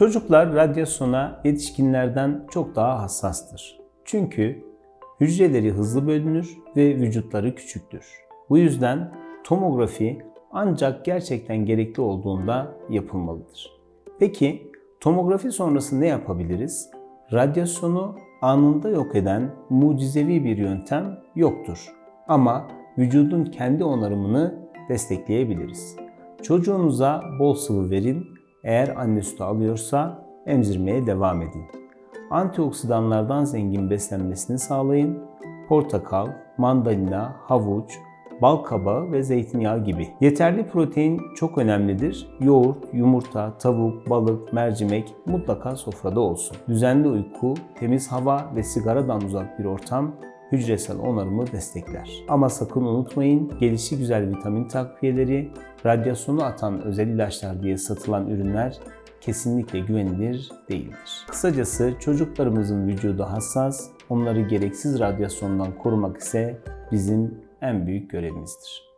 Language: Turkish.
Çocuklar radyasyona yetişkinlerden çok daha hassastır. Çünkü hücreleri hızlı bölünür ve vücutları küçüktür. Bu yüzden tomografi ancak gerçekten gerekli olduğunda yapılmalıdır. Peki tomografi sonrası ne yapabiliriz? Radyasyonu anında yok eden mucizevi bir yöntem yoktur. Ama vücudun kendi onarımını destekleyebiliriz. Çocuğunuza bol sıvı verin. Eğer anne sütü alıyorsa emzirmeye devam edin. Antioksidanlardan zengin beslenmesini sağlayın. Portakal, mandalina, havuç, bal kabağı ve zeytinyağı gibi. Yeterli protein çok önemlidir. Yoğurt, yumurta, tavuk, balık, mercimek mutlaka sofrada olsun. Düzenli uyku, temiz hava ve sigaradan uzak bir ortam hücresel onarımı destekler. Ama sakın unutmayın gelişi güzel vitamin takviyeleri, radyasyonu atan özel ilaçlar diye satılan ürünler kesinlikle güvenilir değildir. Kısacası çocuklarımızın vücudu hassas, onları gereksiz radyasyondan korumak ise bizim en büyük görevimizdir.